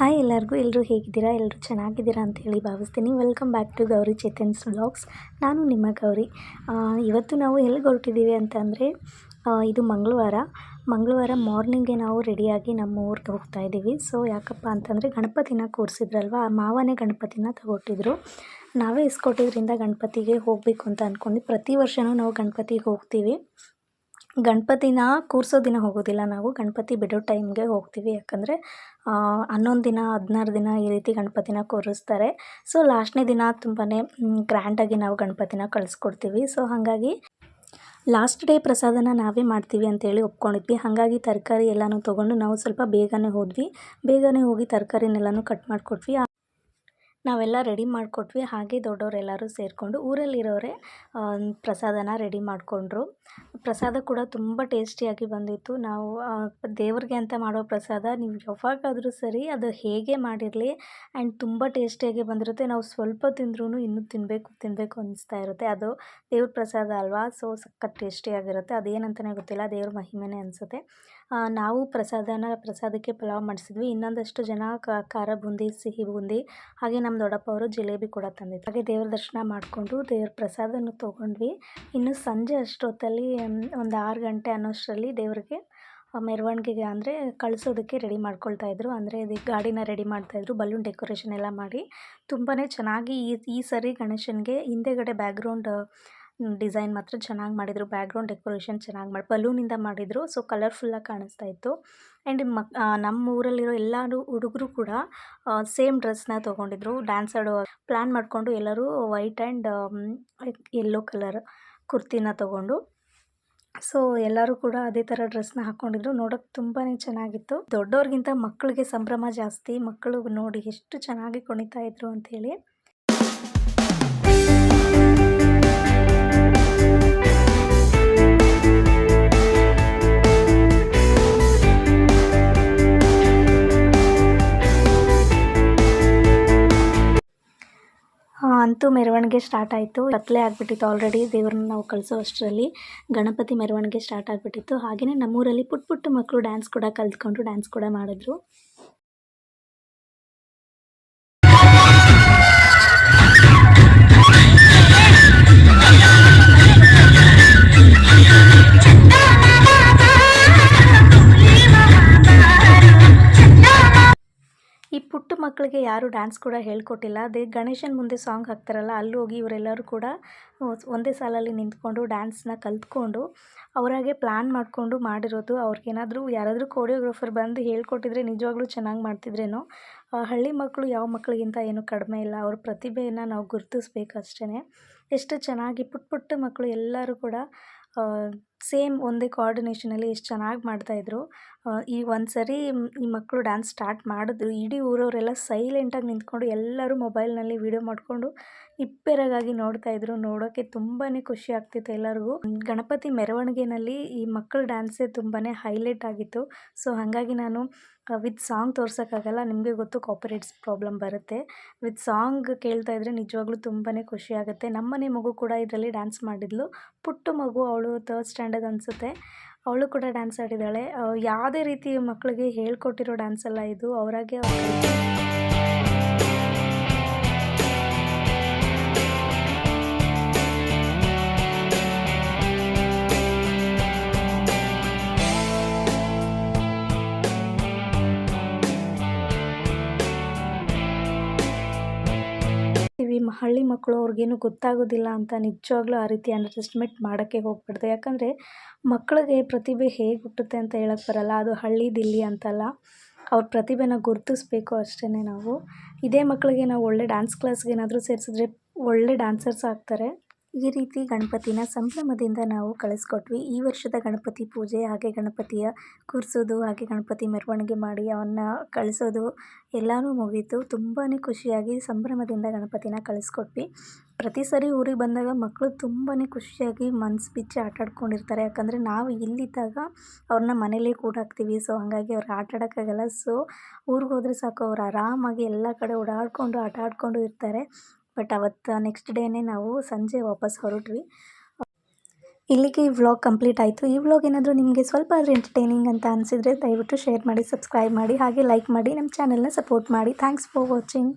Hi ಎಲ್ಲರಿಗೂ ಎಲ್ಲರೂ ಹೇಗಿದ್ದೀರಾ? ಎಲ್ಲರೂ ಚೆನ್ನಾಗಿದ್ದೀರಾ ಅಂತ ಹೇಳಿ ಭಾವಿಸ್ತೀನಿ. Welcome back to Gauri Chetan's blogs ನಾನು ನಿಮ್ಮ ಗೌರಿ. ಇವತ್ತು ನಾವು ಎಲ್ಲಿಗೆ ಹೊರಟಿದ್ದೀವಿ ಅಂತಂದರೆ ಇದು ಮಂಗಳವಾರ. ಮಂಗಳವಾರ ಮಾರ್ನಿಂಗೆ ನಾವು ರೆಡಿಯಾಗಿ ನಮ್ಮ ಊರಿಗೆ ಹೋಗ್ತಾ ಇದ್ದೀವಿ. ಸೊ ಯಾಕಪ್ಪ ಅಂತಂದರೆ ಗಣಪತಿನ ಕೂರಿಸಿದ್ರಲ್ವ? ಆ ಮಾವನೇ ಗಣಪತಿನ ತಗೊಟ್ಟಿದ್ರು. ನಾವೇ ಇಸ್ಕೊಟ್ಟಿದ್ರಿಂದ ಗಣಪತಿಗೆ ಹೋಗಬೇಕು ಅಂತ ಅಂದ್ಕೊಂಡು ಪ್ರತಿ ವರ್ಷವೂ ನಾವು ಗಣಪತಿಗೆ ಹೋಗ್ತೀವಿ. ಗಣಪತಿನ ಕೂರಿಸೋ ದಿನ ಹೋಗೋದಿಲ್ಲ ನಾವು. ಗಣಪತಿ ಬಿಡೋ ಟೈಮ್ಗೆ ಹೋಗ್ತೀವಿ. ಯಾಕಂದರೆ ಹನ್ನೊಂದು ದಿನ, ಹದಿನಾರು ದಿನ ಈ ರೀತಿ ಗಣಪತಿನ ಕೂರಿಸ್ತಾರೆ. ಸೊ, ಲಾಸ್ಟ್ನೇ ದಿನ ತುಂಬಾ ಗ್ರ್ಯಾಂಡಾಗಿ ನಾವು ಗಣಪತಿನ ಕಳಿಸ್ಕೊಡ್ತೀವಿ. ಸೊ, ಹಾಗಾಗಿ ಲಾಸ್ಟ್ ಡೇ ಪ್ರಸಾದನ ನಾವೇ ಮಾಡ್ತೀವಿ ಅಂತೇಳಿ ಒಪ್ಕೊಂಡಿದ್ವಿ. ಹಾಗಾಗಿ ತರಕಾರಿ ಎಲ್ಲನೂ ತೊಗೊಂಡು ನಾವು ಸ್ವಲ್ಪ ಬೇಗನೆ ಹೋದ್ವಿ. ಬೇಗನೆ ಹೋಗಿ ತರಕಾರಿನೆಲ್ಲನೂ ಕಟ್ ಮಾಡಿಕೊಟ್ವಿ. ನಾವೆಲ್ಲ ರೆಡಿ ಮಾಡಿಕೊಟ್ವಿ. ಹಾಗೆ ದೊಡ್ಡವರೆಲ್ಲರೂ ಸೇರಿಕೊಂಡು ಊರಲ್ಲಿರೋರೆ ಪ್ರಸಾದನ ರೆಡಿ ಮಾಡಿಕೊಂಡ್ರು. ಪ್ರಸಾದ ಕೂಡ ತುಂಬ ಟೇಸ್ಟಿಯಾಗಿ ಬಂದಿತ್ತು. ನಾವು ದೇವ್ರಿಗೆ ಅಂತ ಮಾಡೋ ಪ್ರಸಾದ ನೀವು ಯಾವಾಗಾದರೂ ಸರಿ ಅದು ಹೇಗೆ ಮಾಡಿರಲಿ ಆ್ಯಂಡ್ ತುಂಬ ಟೇಸ್ಟಿಯಾಗಿ ಬಂದಿರುತ್ತೆ. ನಾವು ಸ್ವಲ್ಪ ತಿಂದ್ರೂ ಇನ್ನೂ ತಿನ್ನಬೇಕು ತಿನ್ನಬೇಕು ಅನ್ನಿಸ್ತಾ ಇರುತ್ತೆ. ಅದು ದೇವ್ರ ಪ್ರಸಾದ ಅಲ್ವಾ? ಸೊ, ಸಖತ್ ಟೇಸ್ಟಿಯಾಗಿರುತ್ತೆ. ಅದೇನಂತಲೇ ಗೊತ್ತಿಲ್ಲ. ದೇವ್ರ ಮಹಿಮೆನೇ ಅನಿಸುತ್ತೆ. ನಾವು ಪ್ರಸಾದನ ಪ್ರಸಾದಕ್ಕೆ ಪಲಾವ್ ಮಾಡಿಸಿದ್ವಿ. ಇನ್ನೊಂದಷ್ಟು ಜನ ಖಾರ ಬೂಂದಿ, ಸಿಹಿ ಬೂಂದಿ, ಹಾಗೆ ನಮ್ಮ ದೊಡ್ಡಪ್ಪ ಅವರು ಜಿಲೇಬಿ ಕೂಡ ತಂದಿದ್ರು. ಹಾಗೆ ದೇವ್ರ ದರ್ಶನ ಮಾಡಿಕೊಂಡು ದೇವ್ರ ಪ್ರಸಾದನೂ ತೊಗೊಂಡ್ವಿ. ಇನ್ನು ಸಂಜೆ ಅಷ್ಟೊತ್ತಲ್ಲಿ ಒಂದು ಆರು ಗಂಟೆ ಅನ್ನೋಷ್ಟರಲ್ಲಿ ದೇವರಿಗೆ ಮೆರವಣಿಗೆಗೆ ಅಂದರೆ ಕಳಿಸೋದಕ್ಕೆ ರೆಡಿ ಮಾಡ್ಕೊಳ್ತಾ ಇದ್ರು. ಅಂದರೆ ಇದು ಗಾಡಿನ ರೆಡಿ ಮಾಡ್ತಾಯಿದ್ರು ಬಲೂನ್ ಡೆಕೋರೇಷನ್ ಎಲ್ಲ ಮಾಡಿ. ತುಂಬಾ ಚೆನ್ನಾಗಿ ಈ ಈ ಸರಿ ಗಣೇಶನಿಗೆ ಹಿಂದೆಗಡೆ ಬ್ಯಾಕ್ಗ್ರೌಂಡ್ ಡಿಸೈನ್ ಮಾತ್ರ ಚೆನ್ನಾಗಿ ಮಾಡಿದರು. ಬ್ಯಾಕ್ಗ್ರೌಂಡ್ ಡೆಕೋರೇಷನ್ ಚೆನ್ನಾಗಿ ಮಾಡಿ, ಬಲೂನಿಂದ ಮಾಡಿದರು. ಸೊ ಕಲರ್ಫುಲ್ಲಾಗಿ ಕಾಣಿಸ್ತಾ ಇತ್ತು. ಆ್ಯಂಡ್ ಮಕ್ ನಮ್ಮ ಊರಲ್ಲಿರೋ ಎಲ್ಲರೂ ಹುಡುಗರು ಕೂಡ ಸೇಮ್ ಡ್ರೆಸ್ನ ತೊಗೊಂಡಿದ್ರು. ಡ್ಯಾನ್ಸ್ ಆಡೋ ಪ್ಲ್ಯಾನ್ ಮಾಡಿಕೊಂಡು ಎಲ್ಲರೂ ವೈಟ್ ಆ್ಯಂಡ್ ಯೆಲ್ಲೋ ಕಲರ್ ಕುರ್ತಿನ ತೊಗೊಂಡು. ಸೊ, ಎಲ್ಲರೂ ಕೂಡ ಅದೇ ಥರ ಡ್ರೆಸ್ನ ಹಾಕ್ಕೊಂಡಿದ್ರು ನೋಡೋಕೆ ತುಂಬಾ ಚೆನ್ನಾಗಿತ್ತು. ದೊಡ್ಡವ್ರಿಗಿಂತ ಮಕ್ಕಳಿಗೆ ಸಂಭ್ರಮ ಜಾಸ್ತಿ. ಮಕ್ಕಳು ನೋಡಿ ಎಷ್ಟು ಚೆನ್ನಾಗಿ ಕುಣಿತಾ ಇದ್ರು ಅಂಥೇಳಿ ಅಂತೂ ಮೆರವಣಿಗೆ ಸ್ಟಾರ್ಟ್ ಆಯಿತು. ಕತ್ಲೆ ಆಗಿಬಿಟ್ಟಿತ್ತು ಆಲ್ರೆಡಿ ದೇವ್ರನ್ನ ನಾವು ಕಳಿಸೋ ಅಷ್ಟರಲ್ಲಿ ಗಣಪತಿ ಮೆರವಣಿಗೆ ಸ್ಟಾರ್ಟ್ ಆಗಿಬಿಟ್ಟಿತ್ತು. ಹಾಗೆಯೇ ನಮ್ಮೂರಲ್ಲಿ ಪುಟ್ಟ ಪುಟ್ಟ ಮಕ್ಕಳು ಡ್ಯಾನ್ಸ್ ಕೂಡ ಕಲ್ತ್ಕೊಂಡು ಡ್ಯಾನ್ಸ್ ಕೂಡ ಮಾಡಿದ್ರು. ಯಾರು ಡ್ಯಾನ್ಸ್ ಕೂಡ ಹೇಳ್ಕೊಟ್ಟಿಲ್ಲ. ಅದೇ ಗಣೇಶನ ಮುಂದೆ ಸಾಂಗ್ ಹಾಕ್ತಾರಲ್ಲ, ಅಲ್ಲಿ ಹೋಗಿ ಇವರೆಲ್ಲರೂ ಕೂಡ ಒಂದೇ ಸಾಲಲ್ಲಿ ನಿಂತ್ಕೊಂಡು ಡ್ಯಾನ್ಸ್ನ ಕಲ್ತ್ಕೊಂಡು ಅವರಾಗೆ ಪ್ಲ್ಯಾನ್ ಮಾಡಿಕೊಂಡು ಮಾಡಿರೋದು. ಅವ್ರಿಗೇನಾದರೂ ಯಾರಾದರೂ ಕೋರಿಯೋಗ್ರಾಫರ್ ಬಂದು ಹೇಳ್ಕೊಟ್ಟಿದ್ರೆ ನಿಜವಾಗ್ಲೂ ಚೆನ್ನಾಗಿ ಮಾಡ್ತಿದ್ರೇನೋ ಹಳ್ಳಿ ಮಕ್ಕಳು ಯಾವ ಮಕ್ಕಳಿಗಿಂತ ಏನು ಕಡಿಮೆ ಇಲ್ಲ. ಅವ್ರ ಪ್ರತಿಭೆಯನ್ನು ನಾವು ಗುರುತಿಸ್ಬೇಕು ಅಷ್ಟೇ ಎಷ್ಟು ಚೆನ್ನಾಗಿ ಪುಟ್ಟ ಪುಟ್ಟ ಮಕ್ಕಳು ಎಲ್ಲರೂ ಕೂಡ ಸೇಮ್ ಒಂದೇ ಕೋಆರ್ಡಿನೇಷನಲ್ಲಿ ಎಷ್ಟು ಚೆನ್ನಾಗಿ ಮಾಡ್ತಾಯಿದ್ರು ಈ ಒಂದು ಸರಿ ಈ ಮಕ್ಕಳು ಡ್ಯಾನ್ಸ್ ಸ್ಟಾರ್ಟ್ ಮಾಡಿದ್ರು, ಇಡೀ ಊರವರೆಲ್ಲ ಸೈಲೆಂಟಾಗಿ ನಿಂತ್ಕೊಂಡು ಎಲ್ಲರೂ ಮೊಬೈಲ್ನಲ್ಲಿ ವೀಡಿಯೋ ಮಾಡಿಕೊಂಡು ಇಪ್ಪೆರಗಾಗಿ ನೋಡ್ತಾಯಿದ್ರು ನೋಡೋಕ್ಕೆ ತುಂಬಾ ಖುಷಿ ಆಗ್ತಿತ್ತು ಎಲ್ಲರಿಗೂ. ಗಣಪತಿ ಮೆರವಣಿಗೆನಲ್ಲಿ ಈ ಮಕ್ಕಳ ಡ್ಯಾನ್ಸೇ ತುಂಬಾ ಹೈಲೈಟ್ ಆಗಿತ್ತು. ಸೊ ಹಾಗಾಗಿ ನಾನು ವಿತ್ ಸಾಂಗ್ ತೋರ್ಸೋಕ್ಕಾಗಲ್ಲ, ನಿಮಗೆ ಗೊತ್ತು ಕಾಪರೇಟ್ಸ್ ಪ್ರಾಬ್ಲಮ್ ಬರುತ್ತೆ. ವಿತ್ ಸಾಂಗ್ ಕೇಳ್ತಾ ಇದ್ರೆ ನಿಜವಾಗ್ಲೂ ತುಂಬಾ ಖುಷಿ ಆಗುತ್ತೆ. ನಮ್ಮನೆ ಮಗು ಕೂಡ ಇದರಲ್ಲಿ ಡ್ಯಾನ್ಸ್ ಮಾಡಿದ್ಲು. ಪುಟ್ಟ ಮಗು, ಅವಳು ತರ್ಡ್ ಸ್ಟ್ಯಾಂಡರ್ಡ್ ಅನಿಸುತ್ತೆ. ಅವಳು ಕೂಡ ಡ್ಯಾನ್ಸ್ ಆಡಿದ್ದಾಳೆ. ಯಾವುದೇ ರೀತಿ ಮಕ್ಕಳಿಗೆ ಹೇಳ್ಕೊಟ್ಟಿರೋ ಡ್ಯಾನ್ಸ್ ಅಲ್ಲ ಇದು. ಅವರಾಗೆ ಇವಿ ಮ- ಹಳ್ಳಿ ಮಕ್ಕಳು ಅವ್ರಿಗೇನು ಗೊತ್ತಾಗೋದಿಲ್ಲ ಅಂತ ನಿಜವಾಗ್ಲೂ ಆ ರೀತಿ ಅಂಡರ್ಎಸ್ಟಿಮೇಟ್ ಮಾಡೋಕ್ಕೆ ಹೋಗ್ಬಾರ್ದು ಯಾಕಂದರೆ ಮಕ್ಕಳಿಗೆ ಪ್ರತಿಭೆ ಹೇಗೆ ಹುಟ್ಟುತ್ತೆ ಅಂತ ಹೇಳಕ್ಕೆ ಬರಲ್ಲ. ಅದು ಹಳ್ಳಿ ದಿಲ್ಲಿ ಅಂತಲ್ಲ. ಅವ್ರ ಪ್ರತಿಭೆನ ಗುರುತಿಸ್ಬೇಕು ಅಷ್ಟೇ ನಾವು. ಇದೇ ಮಕ್ಕಳಿಗೆ ನಾವು ಒಳ್ಳೆ ಡ್ಯಾನ್ಸ್ ಕ್ಲಾಸ್ಗೆ ಏನಾದರೂ ಸೇರಿಸಿದ್ರೆ ಒಳ್ಳೆ ಡ್ಯಾನ್ಸರ್ಸ್ ಆಗ್ತಾರೆ. ಈ ರೀತಿ ಗಣಪತಿನ ಸಂಭ್ರಮದಿಂದ ನಾವು ಕಳಿಸ್ಕೊಟ್ವಿ. ಈ ವರ್ಷದ ಗಣಪತಿ ಪೂಜೆ, ಹಾಗೆ ಗಣಪತಿಯ ಕೂರಿಸೋದು, ಹಾಗೆ ಗಣಪತಿ ಮೆರವಣಿಗೆ ಮಾಡಿ ಅವನ್ನ ಕಳಿಸೋದು ಎಲ್ಲನೂ ಮುಗೀತು. ತುಂಬಾ ಖುಷಿಯಾಗಿ ಸಂಭ್ರಮದಿಂದ ಗಣಪತಿನ ಕಳಿಸ್ಕೊಟ್ವಿ. ಪ್ರತಿ ಸರಿ ಊರಿಗೆ ಬಂದಾಗ ಮಕ್ಕಳು ತುಂಬಾ ಖುಷಿಯಾಗಿ ಮನ್ಸು ಬಿಚ್ಚಿ ಆಟ ಆಡ್ಕೊಂಡಿರ್ತಾರೆ. ಯಾಕಂದರೆ ನಾವು ಇಲ್ಲಿದ್ದಾಗ ಅವ್ರನ್ನ ಮನೇಲೆ ಕೂಡ ಹಾಕ್ತೀವಿ. ಸೊ ಹಾಗಾಗಿ ಅವ್ರು ಆಟಾಡೋಕ್ಕಾಗಲ್ಲ ಸೊ ಊರಿಗೆ ಹೋದರೆ ಸಾಕು. ಅವ್ರು ಆರಾಮಾಗಿ ಎಲ್ಲ ಕಡೆ ಓಡಾಡಿಕೊಂಡು, ಆಟ ಆಡಿಕೊಂಡು ಇರ್ತಾರೆ. ಬಟ್ ಅವತ್ತು ನೆಕ್ಸ್ಟ್ ಡೇನೇ ನಾವು ಸಂಜೆ ವಾಪಸ್ ಹೊರಟ್ವಿ. ಇಲ್ಲಿಗೆ ಈ ವ್ಲಾಗ್ ಕಂಪ್ಲೀಟ್ ಆಯಿತು. ಈ ವ್ಲಾಗ್ ಏನಾದರೂ ನಿಮಗೆ ಸ್ವಲ್ಪ ಆದರೂ ಎಂಟರ್ಟೈನಿಂಗ್ ಅಂತ ಅನಿಸಿದರೆ ದಯವಿಟ್ಟು ಶೇರ್ ಮಾಡಿ ಸಬ್ಸ್ಕ್ರೈಬ್ ಮಾಡಿ, ಹಾಗೆ ಲೈಕ್ ಮಾಡಿ ನಮ್ಮ ಚಾನಲ್ನ ಸಪೋರ್ಟ್ ಮಾಡಿ. Thanks for watching